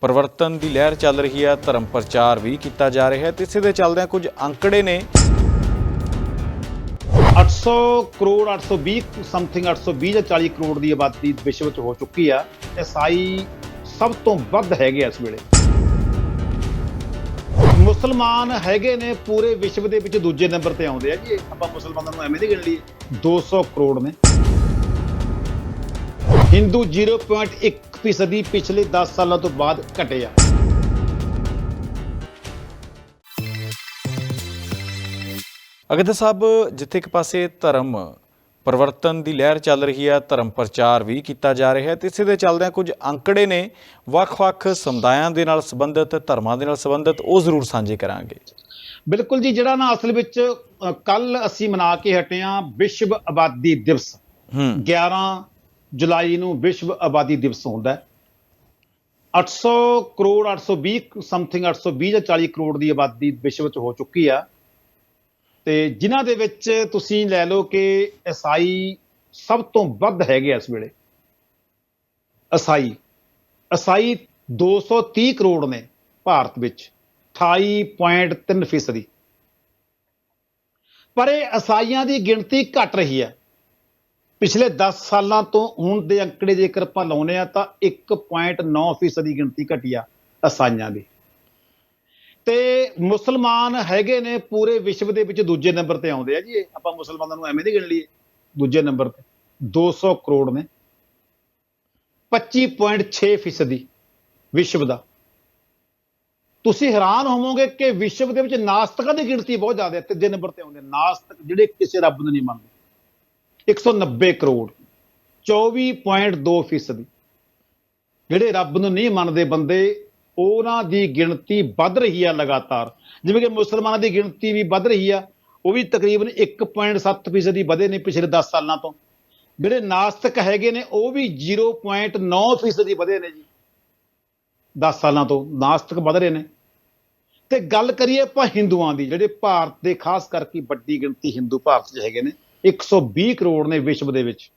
ਪਰਿਵਰਤਨ ਦੀ ਲਹਿਰ ਚੱਲ ਰਹੀ ਹੈ, ਧਰਮ ਪ੍ਰਚਾਰ ਵੀ ਕੀਤਾ ਜਾ ਰਿਹਾ ਹੈ ਤੇ ਇਸੇ ਦੇ ਚੱਲਦਿਆਂ ਕੁਝ ਅੰਕੜੇ ਨੇ। 800 ਕਰੋੜ 820 ਸਮਥਿੰਗ 820 ਜਾਂ 40 ਕਰੋੜ ਦੀ ਆਬਾਦੀ ਵਿਸ਼ਵ ਵਿੱਚ ਹੋ ਚੁੱਕੀ ਆ। ਈਸਾਈ ਸਭ ਤੋਂ ਵੱਧ ਹੈਗੇ ਆ ਇਸ ਵੇਲੇ। ਮੁਸਲਮਾਨ ਹੈਗੇ ਨੇ, ਪੂਰੇ ਵਿਸ਼ਵ ਦੇ ਵਿੱਚ ਦੂਜੇ ਨੰਬਰ ਤੇ ਆਉਂਦੇ ਆ ਜੀ। ਆਪਾਂ ਮੁਸਲਮਾਨਾਂ ਨੂੰ ਐਵੇਂ ਨਹੀਂ ਗਿਣ ਲਈਏ 200 ਕਰੋੜ ਨੇ। ਹਿੰਦੂ 0.1 ਫੀਸਦੀ ਪਿਛਲੇ 10 ਸਾਲਾਂ ਤੋਂ ਬਾਅਦ ਘਟੇ ਆ ਅਗਰ ਸਾਹਿਬ ਜਿੱਥੇ ਇੱਕ ਪਾਸੇ ਧਰਮ ਪਰਿਵਰਤਨ ਦੀ ਲਹਿਰ ਚੱਲ ਰਹੀ ਹੈ ਧਰਮ ਪ੍ਰਚਾਰ ਵੀ ਕੀਤਾ ਜਾ ਰਿਹਾ ਹੈ ਤੇ ਇਸੇ ਦੇ ਚੱਲਦਿਆਂ ਕੁਝ ਅੰਕੜੇ ਨੇ ਵੱਖ-ਵੱਖ ਸਮੁਦਾਇਆਂ ਦੇ ਨਾਲ ਸੰਬੰਧਿਤ ਧਰਮਾਂ ਦੇ ਨਾਲ ਸੰਬੰਧਿਤ ਉਹ ਜ਼ਰੂਰ ਸਾਂਝੇ ਕਰਾਂਗੇ। ਬਿਲਕੁਲ ਜੀ ਜਿਹੜਾ ਨਾ ਅਸਲ ਵਿੱਚ ਕੱਲ ਅਸੀਂ ਮਨਾ ਕੇ ਹਟੇ ਆ ਵਿਸ਼ਵ ਆਬਾਦੀ ਦਿਵਸ। ਹੂੰ। 11 ਜੁਲਾਈ ਨੂੰ ਵਿਸ਼ਵ ਆਬਾਦੀ ਦਿਵਸ ਹੁੰਦਾ ਹੈ। 800 ਕਰੋੜ 820 ਸਮਥਿੰਗ 820 ਜਾਂ 40 ਕਰੋੜ ਦੀ ਆਬਾਦੀ ਵਿਸ਼ਵ ਵਿੱਚ ਹੋ ਚੁੱਕੀ ਆ। ਤੇ ਜਿਨ੍ਹਾਂ ਦੇ ਵਿੱਚ ਤੁਸੀਂ ਲੈ ਲਓ ਕਿ ਈਸਾਈ ਸਭ ਤੋਂ ਵੱਧ ਹੈਗੇ ਆ ਇਸ ਵੇਲੇ। ਈਸਾਈ ਈਸਾਈ 230 ਕਰੋੜ ਨੇ ਭਾਰਤ ਵਿੱਚ 28.3 ਫੀਸਦੀ। ਪਰ ਇਹ ਈਸਾਈਆਂ ਦੀ ਗਿਣਤੀ ਘਟ ਰਹੀ ਹੈ ਪਿਛਲੇ 10 ਸਾਲਾਂ ਤੋਂ ਹੁਣ ਦੇ ਅੰਕੜੇ ਜੇਕਰ ਆਪਾਂ ਲਾਉਨੇ ਆ ਤਾਂ 1.9 ਫੀਸਦੀ ਗਿਣਤੀ ਘਟੀ ਆ ਦੀ। ਤੇ ਮੁਸਲਮਾਨ ਹੈਗੇ ਨੇ ਪੂਰੇ ਵਿਸ਼ਵ ਦੇ ਵਿੱਚ ਦੂਜੇ ਨੰਬਰ ਤੇ ਆਉਂਦੇ ਆ ਜੀ ਆਪਾਂ ਮੁਸਲਮਾਨਾਂ ਨੂੰ ਐਵੇਂ ਨਹੀਂ ਗਿਣ ਲਈਏ, ਦੂਜੇ ਨੰਬਰ ਤੇ। 200 ਕਰੋੜ ਨੇ। 25.6 ਫੀਸਦੀ ਵਿਸ਼ਵ ਦਾ। ਤੁਸੀਂ ਹੈਰਾਨ ਹੋਵੋਗੇ ਕਿ ਵਿਸ਼ਵ ਦੇ ਵਿੱਚ ਨਾਸਤਕਾਂ ਦੀ ਗਿਣਤੀ ਬਹੁਤ ਜ਼ਿਆਦਾ ਹੈ, ਤੀਜੇ ਨੰਬਰ ਤੇ ਆਉਂਦੇ ਨਾਸਤਕ ਜਿਹੜੇ ਕਿਸੇ ਰੱਬ ਨੂੰ ਨਹੀਂ ਮੰਨਦੇ। 190 ਕਰੋੜ 24.2 ਫੀਸਦੀ। ਜਿਹੜੇ ਰੱਬ ਨੂੰ ਨਹੀਂ ਮੰਨਦੇ ਬੰਦੇ, ਉਹਨਾਂ ਦੀ ਗਿਣਤੀ ਵੱਧ ਰਹੀ ਆ ਲਗਾਤਾਰ। ਜਿਵੇਂ ਕਿ ਮੁਸਲਮਾਨਾਂ ਦੀ ਗਿਣਤੀ ਵੀ ਵੱਧ ਰਹੀ ਆ, ਉਹ ਵੀ ਤਕਰੀਬਨ 1.7 ਫੀਸਦੀ ਵਧੇ ਨੇ ਪਿਛਲੇ 10 ਸਾਲਾਂ ਤੋਂ। ਜਿਹੜੇ ਨਾਸਤਕ ਹੈਗੇ ਨੇ, ਉਹ ਵੀ 0.9 ਫੀਸਦੀ ਵਧੇ ਨੇ ਜੀ। 10 ਸਾਲਾਂ ਤੋਂ ਨਾਸਤਕ ਵੱਧ ਰਹੇ ਨੇ। ਤੇ ਗੱਲ ਕਰੀਏ ਆਪਾਂ ਹਿੰਦੂਆਂ ਦੀ, ਜਿਹੜੇ ਭਾਰਤ ਦੇ ਖਾਸ ਕਰਕੇ ਵੱਡੀ ਗਿਣਤੀ ਹਿੰਦੂ ਭਾਰਤ 'ਚ ਹੈਗੇ ਨੇ 120 ਕਰੋੜ ਨੇ ਵਿਸ਼ਵ ਦੇ ਵਿੱਚ।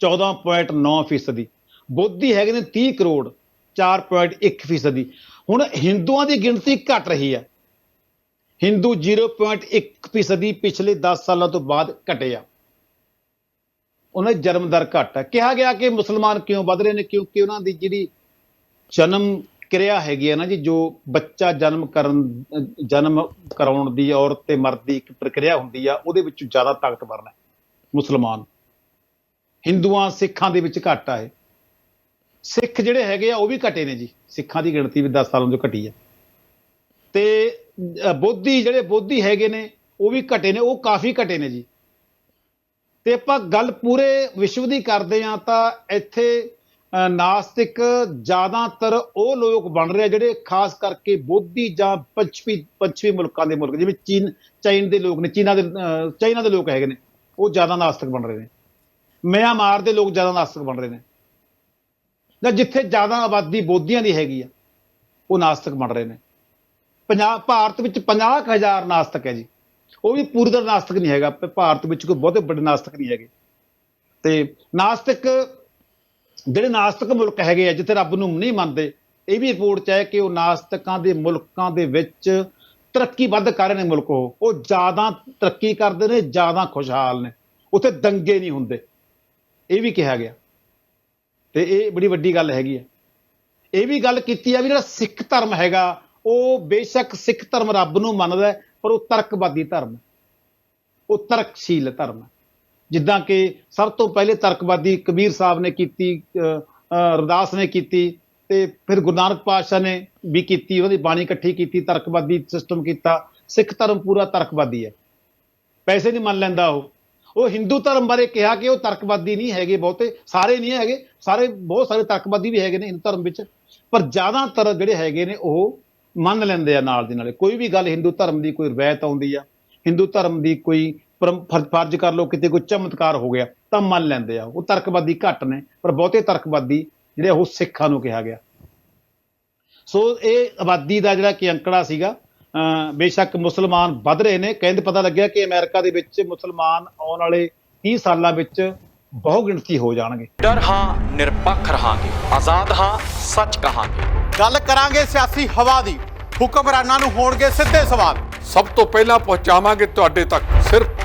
14.9 ਫੀਸਦੀ। ਬੋਧੀ ਹੈਗੇ ਨੇ 30 ਕਰੋੜ 4.1 ਫੀਸਦੀ। ਹੁਣ ਹਿੰਦੂਆਂ ਦੀ ਗਿਣਤੀ ਘਟ ਰਹੀ ਹੈ। ਹਿੰਦੂ 0.1 ਫੀਸਦੀ ਪਿਛਲੇ 10 ਸਾਲਾਂ ਤੋਂ ਬਾਅਦ ਘਟੇ ਆ ਉਹਨਾਂ ਦੀ ਜਨਮ ਦਰ ਘੱਟ ਹੈ। ਕਿਹਾ ਗਿਆ ਕਿ ਮੁਸਲਮਾਨ ਕਿਉਂ ਵੱਧ ਰਹੇ ਨੇ? ਕਿਉਂਕਿ ਉਹਨਾਂ ਦੀ ਜਿਹੜੀ ਜਨਮ ਕਿਰਿਆ ਹੈਗੀ ਹੈ ਨਾ ਜੀ, ਜੋ ਬੱਚਾ ਜਨਮ ਕਰਨ, ਜਨਮ ਕਰਾਉਣ ਦੀ ਔਰਤ ਤੇ ਮਰਦ ਦੀ ਇੱਕ ਪ੍ਰਕਿਰਿਆ ਹੁੰਦੀ ਆ, ਉਹਦੇ ਵਿੱਚ ਜ਼ਿਆਦਾ ਤਾਕਤਵਰ ਨੇ ਮੁਸਲਮਾਨ। ਹਿੰਦੂਆਂ, ਸਿੱਖਾਂ ਦੇ ਵਿੱਚ ਘੱਟ ਆ ਇਹ। ਸਿੱਖ ਜਿਹੜੇ ਹੈਗੇ ਆ, ਉਹ ਵੀ ਘਟੇ ਨੇ ਜੀ। ਸਿੱਖਾਂ ਦੀ ਗਿਣਤੀ ਵੀ 10 ਸਾਲਾਂ ਤੋਂ ਘਟੀ ਆ। ਤੇ ਬੋਧੀ ਜਿਹੜੇ ਬੋਧੀ ਹੈਗੇ ਨੇ, ਉਹ ਵੀ ਘਟੇ ਨੇ, ਉਹ ਕਾਫੀ ਘਟੇ ਨੇ ਜੀ। ਤੇ ਆਪਾਂ ਗੱਲ ਪੂਰੇ ਵਿਸ਼ਵ ਦੀ ਕਰਦੇ ਆ, ਤਾਂ ਇੱਥੇ ਨਾਸਤਿਕ ਜ਼ਿਆਦਾਤਰ ਉਹ ਲੋਕ ਬਣ ਰਹੇ ਆ ਜਿਹੜੇ ਖਾਸ ਕਰਕੇ ਬੋਧੀ ਜਾਂ ਪੱਛਮੀ ਪੱਛਮੀ ਮੁਲਕਾਂ ਦੇ ਮੁਲਕ, ਜਿਵੇਂ ਚੀਨ, ਚਾਈਨ ਦੇ ਲੋਕ ਨੇ, ਚੀਨਾ ਦੇ ਚਾਈਨਾ ਦੇ ਲੋਕ ਹੈਗੇ ਨੇ, ਉਹ ਜ਼ਿਆਦਾ ਨਾਸਤਿਕ ਬਣ ਰਹੇ ਨੇ। ਮਿਆਂਮਾਰ ਦੇ ਲੋਕ ਜ਼ਿਆਦਾ ਨਾਸਤਿਕ ਬਣ ਰਹੇ ਨੇ। ਜਾਂ ਜਿੱਥੇ ਜ਼ਿਆਦਾ ਆਬਾਦੀ ਬੋਧੀਆਂ ਦੀ ਹੈਗੀ ਆ, ਉਹ ਨਾਸਤਿਕ ਬਣ ਰਹੇ ਨੇ। ਪੰਜਾਬ ਭਾਰਤ ਵਿੱਚ 50000 ਨਾਸਤਕ ਹੈ ਜੀ। ਉਹ ਵੀ ਪੂਰੀ ਤਰ੍ਹਾਂ ਨਾਸਤਕ ਨਹੀਂ ਹੈਗਾ, ਭਾਰਤ ਵਿੱਚ ਕੋਈ ਬਹੁਤੇ ਵੱਡੇ ਨਾਸਤਕ ਨਹੀਂ ਹੈਗੇ। ਤੇ ਨਾਸਤਕ ਜਿਹੜੇ ਨਾਸਤਕ ਮੁਲਕ ਹੈਗੇ ਆ, ਜਿੱਥੇ ਰੱਬ ਨੂੰ ਨਹੀਂ ਮੰਨਦੇ, ਇਹ ਵੀ ਰਿਪੋਰਟ ਚ ਹੈ ਕਿ ਉਹ ਨਾਸਤਕਾਂ ਦੇ ਮੁਲਕਾਂ ਦੇ ਵਿੱਚ ਤਰੱਕੀ ਵੱਧ ਕਰ ਰਹੇ ਨੇ ਮੁਲਕ ਉਹ। ਉਹ ਜ਼ਿਆਦਾ ਤਰੱਕੀ ਕਰਦੇ ਨੇ, ਜ਼ਿਆਦਾ ਖੁਸ਼ਹਾਲ ਨੇ। ਉੱਥੇ ਦੰਗੇ ਨਹੀਂ ਹੁੰਦੇ। ਇਹ ਵੀ ਕਿਹਾ ਗਿਆ। ਤੇ ਇਹ ਬੜੀ ਵੱਡੀ ਗੱਲ ਹੈਗੀ ਹੈ ਇਹ ਵੀ ਗੱਲ ਕੀਤੀ ਆ ਵੀ ਜਿਹੜਾ ਸਿੱਖ ਧਰਮ ਹੈਗਾ, ਉਹ ਬੇਸ਼ੱਕ ਸਿੱਖ ਧਰਮ ਰੱਬ ਨੂੰ ਮੰਨਦਾ ਪਰ ਉਹ ਤਰਕਵਾਦੀ ਧਰਮ ਉਹ ਤਰਕਸ਼ੀਲ ਧਰਮ ਹੈ। ਜਿੱਦਾਂ ਕਿ ਸਭ ਤੋਂ ਪਹਿਲੇ ਤਰਕਵਾਦੀ ਕਬੀਰ ਸਾਹਿਬ ਨੇ ਕੀਤੀ ਅਹ, ਨੇ ਕੀਤੀ ਤੇ ਫਿਰ ਗੁਰੂ ਨਾਨਕ ਪਾਤਸ਼ਾਹ ਨੇ ਵੀ ਕੀਤੀ ਉਹਨਾਂ ਦੀ ਬਾਣੀ ਇਕੱਠੀ ਕੀਤੀ ਤਰਕਵਾਦੀ ਸਿਸਟਮ ਕੀਤਾ। ਸਿੱਖ ਧਰਮ ਪੂਰਾ ਤਰਕਵਾਦੀ ਹੈ। ਪੈਸੇ ਨਹੀਂ ਮੰਨ ਲੈਂਦਾ ਉਹ। ਉਹ ਹਿੰਦੂ ਧਰਮ ਬਾਰੇ ਕਿਹਾ ਕਿ ਉਹ ਤਰਕਵਾਦੀ ਨਹੀਂ ਹੈਗੇ ਬਹੁਤੇ ਸਾਰੇ ਨਹੀਂ ਹੈਗੇ ਸਾਰੇ ਬਹੁਤ ਸਾਰੇ ਤਰਕਵਾਦੀ ਵੀ ਹੈਗੇ ਨੇ ਹਿੰਦੂ ਧਰਮ ਵਿੱਚ ਪਰ ਜ਼ਿਆਦਾਤਰ ਜਿਹੜੇ ਹੈਗੇ ਨੇ ਉਹ ਮੰਨ ਲੈਂਦੇ ਆ ਨਾਲ ਦੀ ਨਾਲੇ। ਕੋਈ ਵੀ ਗੱਲ ਹਿੰਦੂ ਧਰਮ ਦੀ ਕੋਈ ਰਵਾਇਤ ਆਉਂਦੀ ਆ ਹਿੰਦੂ ਧਰਮ ਦੀ ਕੋਈ ਫਰਜ਼ ਕਰ ਲਓ ਕਿਤੇ ਕੋਈ ਚਮਤਕਾਰ ਹੋ ਗਿਆ ਤਾਂ ਮੰਨ ਲੈਂਦੇ ਆ। ਉਹ ਤਰਕਵਾਦੀ ਘੱਟ ਨੇ ਪਰ ਬਹੁਤੇ ਤਰਕਵਾਦੀ ਜਿਹੜੇ ਉਹ ਸਿੱਖਾਂ ਨੂੰ ਕਿਹਾ ਗਿਆ। ਸੋ ਇਹ ਆਬਾਦੀ ਦਾ ਜਿਹੜਾ ਕਿ ਅੰਕੜਾ ਸੀਗਾ ਅਹ ਬੇਸ਼ੱਕ ਮੁਸਲਮਾਨ ਵੱਧ ਰਹੇ ਨੇ। ਕਹਿੰਦੇ ਪਤਾ ਲੱਗਿਆ ਕਿ ਅਮਰੀਕਾ ਦੇ ਵਿੱਚ ਮੁਸਲਮਾਨ ਆਉਣ ਵਾਲੇ 30 ਸਾਲਾਂ ਵਿੱਚ ਬਹੁ ਗਿਣਤੀ ਹੋ ਜਾਣਗੇ। ਡਰ ਹਾਂ ਨਿਰਪੱਖ ਰਹਾਂਗੇ। ਆਜ਼ਾਦ ਹਾਂ ਸੱਚ ਕਹਾਂਗੇ। ਗੱਲ ਕਰਾਂਗੇ ਸਿਆਸੀ ਹਵਾ ਦੀ। ਹੁਕਮਰਾਨਾਂ ਨੂੰ ਹੋਣਗੇ ਸਿੱਧੇ ਸਵਾਲ। ਸਭ ਤੋਂ ਪਹਿਲਾਂ ਪਹੁੰਚਾਵਾਂਗੇ ਤੁਹਾਡੇ ਤੱਕ।